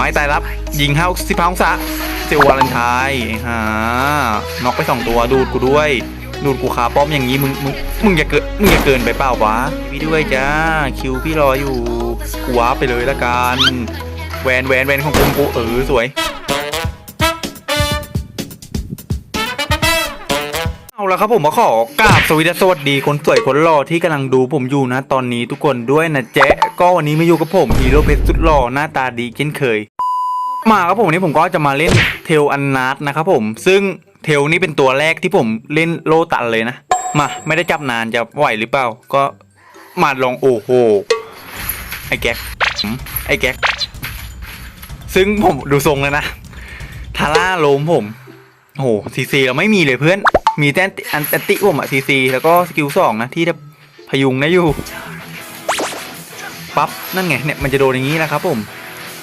ไม้ตายรับ ยิงเข้าสิบห้าองศาเซลวาเลนไทน์ฮะน็อกไปสองตัวดูดกูด้วย ดูดกูขาป้อมอย่างนี้มึงมึงมึงอย่าเกินมึงอย่าเกินไปเปล่าวะพี่ด้วยจ้าคิวพี่รออยู่กูว้าไปเลยละกันแวนแวนแวนของกูกูเออสวย เอาละครับผมมาขอกราบสวัสดีสวัสดีคนสวยคนหล่อที่กำลังดูผมอยู่นะ ตอนนี้ทุกคนด้วยนะเจ๊ก็วันนี้มาอยู่กับผมฮีโร่เพชรสุดหล่อหน้าตาดีเช่นเคย มาครับผมวันนี้ผมก็จะมาเล่นเทลอันนาร์นะครับผม ซึ่งเทลนี่เป็นตัวแรกที่ผมเล่นโลตันเลยนะ มาไม่ได้จับนานจะไหวหรือเปล่า ก็มาลองโอ้โหไอ้แก๊กไอ้แก๊กซึ่งผมดูทรงแล้วนะทาร่าโลมผมโอ้โหซีซีเราไม่มีเลยเพื่อน มีแต่อันอันติผมอะซีซีแล้วก็สกิลสองนะที่จะพยุงนะอยู่ปั๊บนั่นไงเนี่ยมันจะโดนอย่างนี้แหละครับผม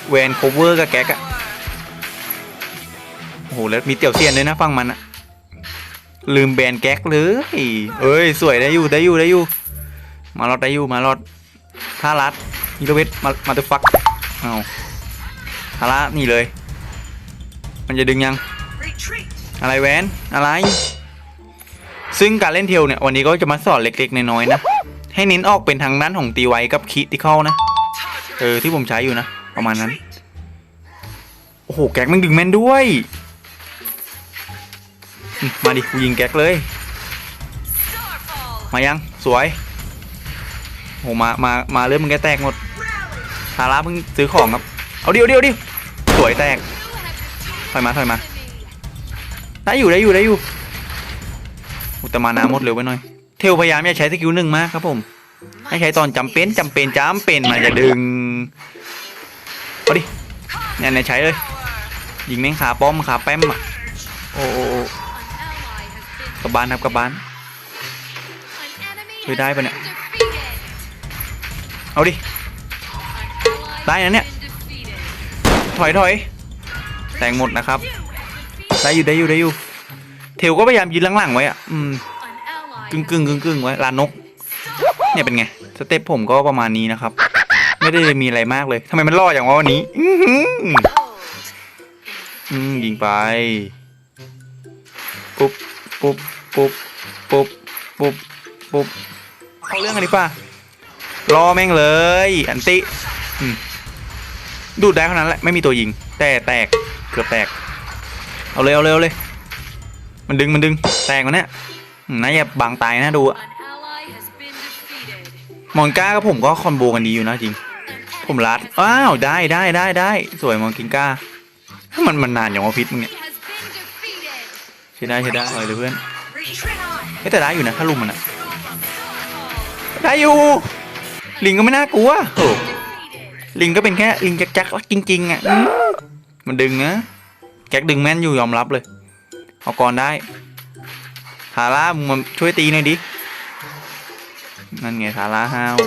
แวนโคเวอร์กับแก๊กอะโอ้โหแล้วมีเตี่ยวเซียนด้วยนะฟังมันอะลืมแบนแก๊กเลยเอ้ยสวยได้อยู่ได้อยู่ได้อยู่ มาลอดได้อยู่มาลอดท่ารัดฮิโรเวทมามาตัวฟักเอาทาระนี่เลย มันจะดึงยังอะไรแวนอะไร ซึ่งการเล่นเทลเนี่ยวันนี้ก็จะมาสอนเล็กๆน้อยๆนะ ให้เน้นออกเป็นทางด้านของตีไว้กับคิติเข้านะ เออที่ผมใช้อยู่นะ ประมาณนั้น โอ้โห แก๊กมันดึงแม่นด้วย มาดิกูยิงแก๊กเลย มายังสวยโอ้โหมา มา มาเริ่มมันแกแตกหมดทาร่าเพิ่งซื้อของครับ เอาดิเอาดิเอาดิสวยแตกถอยมาถอยมา ได้อยู่ได้อยู่ได้อยู่ แตมานาหมดเร็วไปหน่อย เทลพยายามอย่าใช้สกิลหนึ่งมากครับผม ให้ใช้ตอนจำเป็นจำเป็นจำเป็นมันจะดึงเอาดิเนี่ยเนี่ยใช้เลย ยิงแม่งขาป้อมขาแป้มอะโอ้โอกลับานครับกลับานช่วยได้ปะเนี่ย เอาดิ ได้นะเนี่ย ถอยถอยแต่งหมดนะครับ ได้อยู่ได้อยู่ได้อยู่ เทลก็พยายามยืนหลังๆไว้อะอืมกึ่งกึ่งกึ่งกึ่งไว้ลานก เนี่ยเป็นไง สเต็ปผมก็ประมาณนี้นะครับ ไม่ได้มีอะไรมากเลยทำไมมันล่ออย่างวะวันนี้ อืมยิงไป ปุ๊บปุ๊บปุ๊บปุ๊บปุ๊บปุ๊บเข้าเรื่องกันดีป่ะรอแม่งเลย อันติดูดได้เท่านั้นแหละ ไม่มีตัวยิง แต่แตก เกือบแตก เอาเลย เอาเลยเอาเลย มันดึงมันดึงแตกมันเนี่ยอืมน่าบางตายนะดูอะมอนก้ากับผมก็คอมโบกันดีอยู่นะจริง ผมรัดอ้าวได้ได้ได้ได้สวยมอนกินก้ามันมันนานอย่างว่าพิษมึงเนี่ยใช่ได้ใช่ได้เลยเลยเพื่อนเฮ้ยแต่ได้อยู่นะถ้าลุมมันอะได้อยู่ลิงก็ไม่น่ากลัวลิงก็เป็นแค่ลิงจักๆจริงๆอะมันดึงนะแก๊กดึงแม่นอยู่ยอมรับเลย เอาก่อนได้ทาร่ามึงมาช่วยตีหน่อยดิ นั่นไงทาร่าห้าว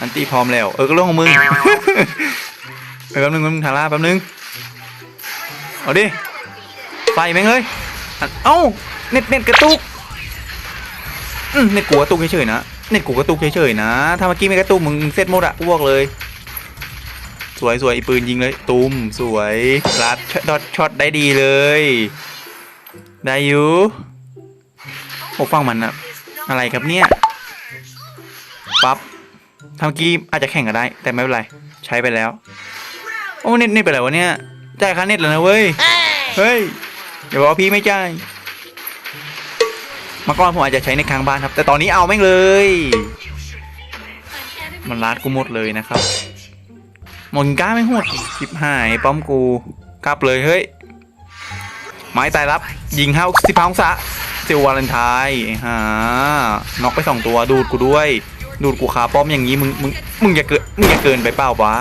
อันตีพร้อมแล้ว เออก็เรื่องของมึงเออแป๊บนึงแป๊บนึงทาร่าแป๊บนึง เอาดิไฟแม่งเอ้ยเอ้าเน็ตเน็ตกระตุกเน็ตกูกระตุกเฉยๆนะ เน็ตกูกระตุกเฉยๆนะ ถ้าเมื่อกี้ไม่กระตุกมึงเซตหมดอะอ้วกเลย สวยสวยอีปืนยิงเลยตุ้มสวยรัดช็อตช็อตได้ดีเลย ได้อยู่โอ้ฟังมันอะอะไรครับเนี่ยปั๊บทำเมื่อกี้อาจจะแข่งกันได้ แต่ไม่เป็นไร ใช้ไปแล้ว โอ้เน็ตเน็ตไปไหนวะเนี่ยจ่ายค่าเน็ตแล้วนะเว้ยเฮ้ยอย่าบอกว่าพี่ไม่จ่ายเมาก่อนผมอาจจะใช้ในค้างบ้านครับ แต่ตอนนี้เอาแม่งเลย มันรัดกูหมดเลยนะครับ หมดก้าไม่หดชิบหายป้อมกูกลับเลยเฮ้ยไม้ตายรับ ยิงเข้าสิบองศาเซลวาเลนไทน์ฮะน็อกไปสองตัวดูดกูด้วย ดูดกูขาป้อมอย่างนี้มึงมึงมึงอย่าเกินมึงอย่าเกินไปเปล่าวะ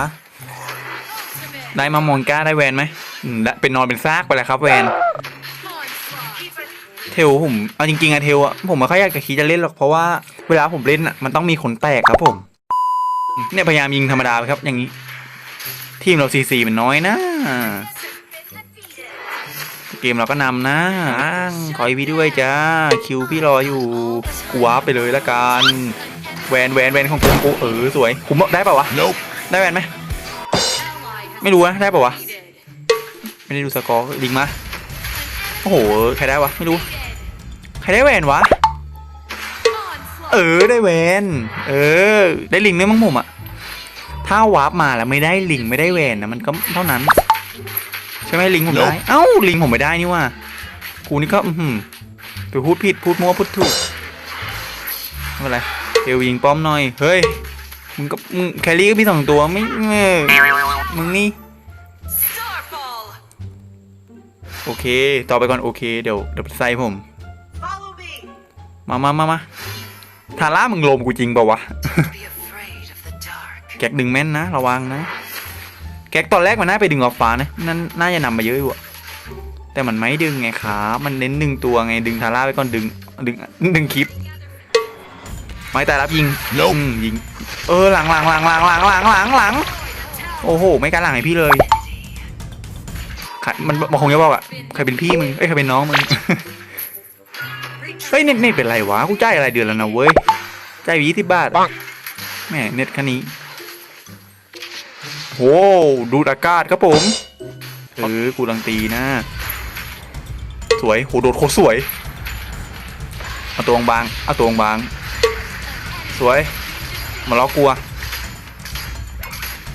ได้มามอนก้าได้แวนไหมอืมและเป็นนอนเป็นซากไปแล้วครับแวนเทลผมเอาจริงๆอะเทลอะผมไม่ค่อยอยากจะคิดจะเล่นหรอกเพราะว่าเวลาผมเล่นอะมันต้องมีขนแตกครับผม เนี่ยพยายามยิงธรรมดาไปครับอย่างนี้ ทีมเราซีซีมันน้อยนะ เกมเราก็นำนะอ้างขออีพีด้วยจ้า คิวพี่รออยู่กูวาร์ปไปเลยละกันแวนแวนแวนของกูกูเออสวยกูได้เปล่าวะ Nope. ได้แวนไหมไม่รู้นะได้ปะวะ ไม่ได้ดูสกอร์ลิงมาโอ้โหใครได้วะไม่รู้ ใครได้แหวนวะ เออได้แหวน เออ ได้ลิงด้วยมั้งผมอะ ถ้าวาร์ปมาแล้วไม่ได้ลิงไม่ได้แหวนนะมันก็เท่านั้น ใช่ไหมลิงผมได้เอ้าลิงผมไม่ได้นี่ว่ากูนี่ก็อือหือไปพูดผิดพูดมั่วพูดถูกไม่เป็นไรเอวยิงป้อมหน่อยเฮ้ยมึงก็มึงแครี่ก็มีสองตัวไม่เออมึงนี่ Starfall! โอเค ต่อไปก่อนโอเคเดี๋ยวเดี๋ยวใส่ผม Follow me! มามามามาทาร่ามึงลมกูจริงเปล่าวะ แก๊กดึงแม่นนะ ระวังนะ แก๊กตอนแรกมันน่าไปดึงออกฟ้านะนั่นน่าจะนำมาเยอะอยู่อะแต่มันไม่ดึงไงขามันเน้นดึงตัวไงดึงทาร่าไปก่อนดึงดึงดึงคลิปไม่แต่รับยิงอืมยิง เออหลังหลังหลังหลังหลังหลังหลังหลังโอ้โห ไม่การหลังให้พี่เลยใครมันมันคงจะบอกอะใครเป็นพี่มึงเอ้ยใครเป็นน้องมึงเฮ้ยเน็ตเน็ตเป็นไรวะกูจ่ายอะไรเดือนแล้วนะเว้ยจ่ายยี่สิบบาทแหม่เน็ตคันนี้ โหดูดอากาศครับผมเออกูลังตีนะ สวยโหโดดโคตรสวย เอาตัวบางๆเอาตัวบางๆสวย มาล้อกลัว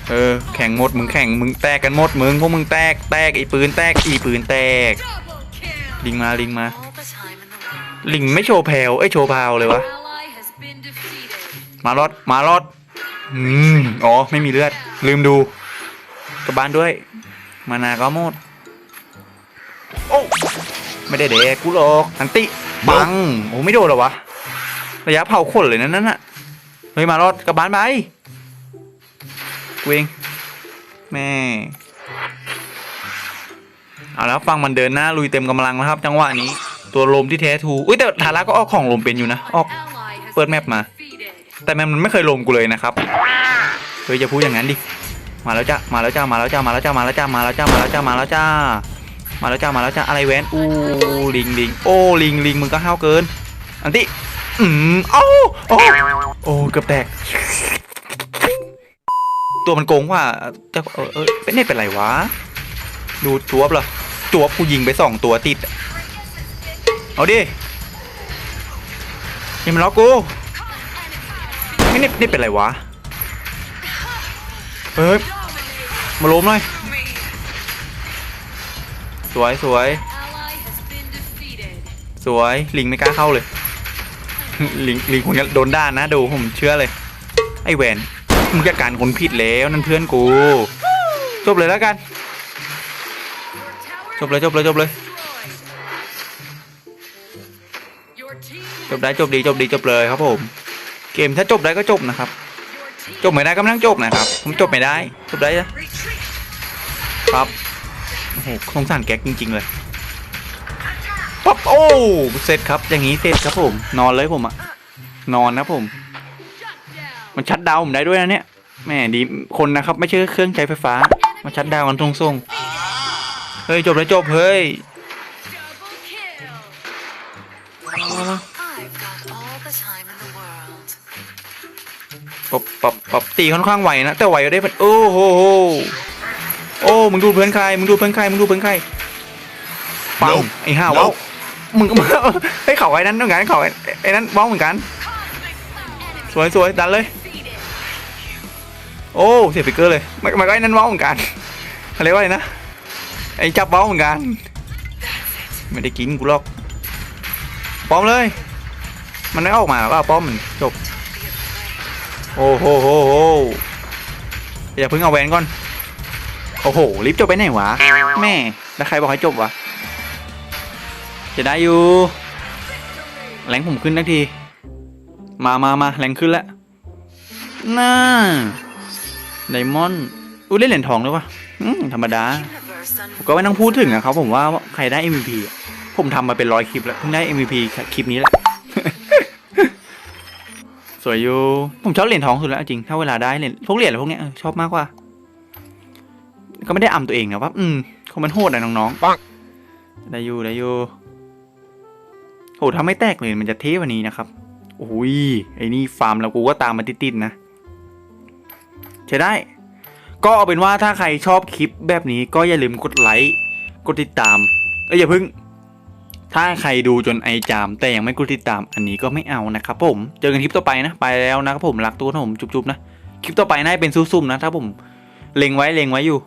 เออ แข่งหมด มึงแข่ง มึงแตกกันหมด มึงพวกมึงแตก แตกไอ้ปืนแตก อีปืนแตก Double kill! ลิงมา ลิงมา All the time in the world. ลิงไม่โชว์แพลวเอ้ย โชว์พาวเลยวะ Ally has been defeated. มารอด มารอด อืม อ๋อ ไม่มีเลือด ลืมดูกลับบ้านด้วย มานาก็หมด โอ้ไม่ได้เด็กกูหรอกอันติบังโอ้ไม่โดนเหรอวะระยะเผาขนเลยนั่นนั่นน่ะเฮ้ยมารอดกลับบ้านไปกูเองแม่เอาแล้วฟังมันเดินหน้าลุยเต็มกำลังแล้วครับ จังหวะนี้ตัวลมที่แท้ทูอุ้ยแต่ทาร่าก็ออกของลมเป็นอยู่นะออก Ally has เปิดแมป been มา defeated. แต่แมปมันไม่เคยลมกูเลยนะครับ เฮ้ยอย่าพูดอย่างนั้นดิ มาแล้วจ้ามาแล้วจ้ามาแล้วจ้ามาแล้วจ้ามาแล้วจ้ามาแล้วจ้ามาแล้วจ้ามาแล้วจ้ามาแล้วจ้ามาแล้วจ้าอะไรแวนอู้ลิงลิงโอ้ลิงลิงมึงก็ห้าวเกิน อันติอืมโอ้โอ้โอ้เกือบแตก ตัวมันโกงว่าจะเออเออเป็นนี่เป็นไรวะ ดูจวบเหรอจวบกูยิงไปสองตัวติด เอาดิยิงมันล็อกกูไม่นี่นี่เป็นไรวะ เฮ้ยมาล้มหน่อยสวยสวยสวยลิงไม่กล้าเข้าเลยลิงลิงคนนี้โดนด้านนะดูผมเชื่อเลย ไอ้แหวนมึงจัดการคนผิดแล้วนั่นเพื่อนกู จบเลยแล้วกัน จบเลยจบเลยจบเลยจบได้จบดีจบดีจบเลยครับผม เกมถ้าจบได้ก็จบนะครับ จบไม่ได้ก็ไม่ต้องจบนะครับ ผมจบไม่ได้จบได้นะครับโอ้โหสงสารแก๊กจริง ๆ เลยปั๊บโอ้เสร็จครับอย่างนี้เสร็จครับผม นอนเลยผมอะนอนนะผม มันชัดดาวผมได้ด้วยนะเนี่ยแม่ดีคนนะครับ ไม่ใช่เครื่องใช้ไฟฟ้า มาชัดดาวกันทรงๆเฮ้ยจบแล้วจบเฮ้ย ปรับปรับปรับตีค่อนข้างไหวนะแต่ไหวก็ได้เป็นโอ้โหโหโอ้มึงดูเพื่อนใครมึงดูเพื่อนใครมึงดูเพื่อนใครปังไอ้ห่าเว้ามึงก็มาให้เขาไอ้นั้นเหมือนกันเขาไอ้ไอ้นั้นเว้าเหมือนกัน สวยสวยดันเลย Defeated. โอ้เสียฟิกเกอร์เลยมันมันก็ไอ้นั้นเว้าเหมือนกันอะไรวะไอ้นะไอ้จับเว้าเหมือนกัน ไม่ได้กินกูหรอกป้อมเลย มันไม่ออกมาว่าป้อมมันจบ โอ้โหโหโหอย่าเพิ่งเอาแหวนก่อน โอ้โหรีบจบไปไหนวะ แม่ แล้วใครบอกให้จบวะ จะได้อยู่ แรงผมขึ้นทักที มามามาแรงขึ้นแล้วน่าไดมอนด์อุ้ยเล่นเหรียญทองด้วยวะธรรมดาผมก็ไม่ต้องพูดถึงอะครับผมว่าใครได้ MVP ผมทำมาเป็นร้อยคลิปแล้วเพิ่งได้ MVP คลิปนี้แหละ สวยอยู่ ผมชอบเหรียญทองสุดแล้วจริง ถ้าเวลาได้เหรียญพวกเหรียญอะไรพวกเนี้ยเออชอบมากกว่า ก็ไม่ได้อำตัวเองนะว่า อืมคงมันโหดอะน้องๆได้อยู่ได้อยู่โหถ้าไม่แตกเลยมันจะเท่กวันนี้นะครับโอ้ยไอ้นี่ฟาร์มแล้วกูก็ตามมาติดๆนะใช้ได้ ก็เอาเป็นว่าถ้าใครชอบคลิปแบบนี้ก็อย่าลืมกดไลค์ กดติดตาม เอ้ยอย่าเพึ่ง ถ้าใครดูจนไอจามแต่ยังไม่กดติดตามอันนี้ก็ไม่เอานะครับผม เจอกันคลิปต่อไปนะ ไปแล้วนะครับผมรักตัวนะผมจุ๊บๆนะ คลิปต่อไปน่าจะเป็นซุ่มๆนะ ถ้าผมเล็งไว้เล็งไว้อยู่